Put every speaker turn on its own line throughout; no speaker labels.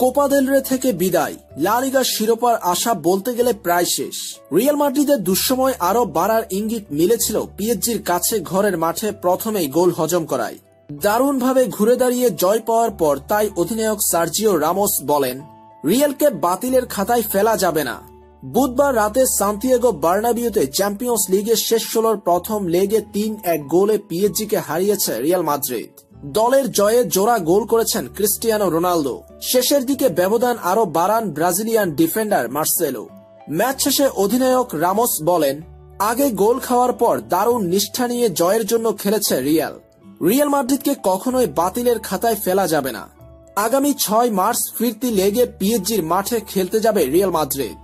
Copa del রে থেকে বিদায়। লা লিগার শিরোপার আশা বলতে গেলে প্রায় শেষ। রিয়াল মাদ্রিদের দুঃসময় আরও বাড়ার ইঙ্গিত মিলেছিল পিএসজির কাছে ঘরের মাঠে প্রথমেই গোল হজম করায়। দারুণভাবে ঘুরে দাঁড়িয়ে জয় পাওয়ার পর তাই অধিনায়ক সার্জিও রামোস বলেন, রিয়ালকে বাতিলের খাতায় ফেলা যাবে না। বুধবার রাতে সান্তিয়াগো বার্নাবিওতে চ্যাম্পিয়ন্স লিগের শেষ ষোলোর প্রথম লেগে তিন এক গোলে পিএসজিকে হারিয়েছে রিয়াল মাদ্রিদ। দলের জয়ে জোড়া গোল করেছেন ক্রিস্টিয়ানো রোনালদো। শেষের দিকে ব্যবধান আরও বাড়ান ব্রাজিলিয়ান ডিফেন্ডার মার্সেলো। ম্যাচ শেষে অধিনায়ক রামোস বলেন, আগে গোল খাওয়ার পর দারুণ নিষ্ঠা নিয়ে জয়ের জন্য খেলেছে রিয়াল। রিয়াল মাদ্রিদকে কখনোই বাতিলের খাতায় ফেলা যাবে না। আগামী ছয় মার্চ ফিরতি লেগে পিএসজির মাঠে খেলতে যাবে রিয়াল মাদ্রিদ।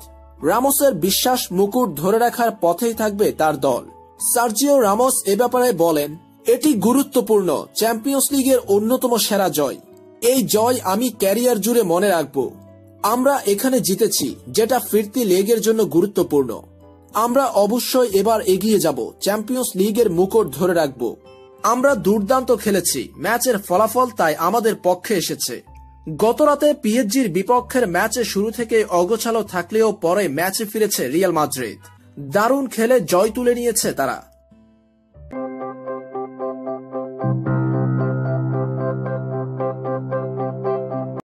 রামোসের বিশ্বাস মুকুট ধরে রাখার পথেই থাকবে তার দল। সার্জিও রামোস এ ব্যাপারে বলেন এটি গুরুত্বপূর্ণ চ্যাম্পিয়ন্স লিগের অন্যতম সেরা জয়। এই জয় আমি ক্যারিয়ার জুড়ে মনে রাখব। আমরা এখানে জিতেছি, যেটা ফিরতি লেগের জন্য গুরুত্বপূর্ণ। আমরা অবশ্যই এবার এগিয়ে যাব, চ্যাম্পিয়ন্স লিগের মুকুট ধরে রাখব। আমরা দুর্দান্ত খেলেছি, ম্যাচের ফলাফল তাই আমাদের পক্ষে এসেছে। গতরাতে পিএসজির বিপক্ষের ম্যাচে শুরু থেকে অগোছালো থাকলেও পরে ম্যাচে ফিরেছে রিয়াল মাদ্রিদ। দারুণ খেলে জয় তুলে নিয়েছে তারা।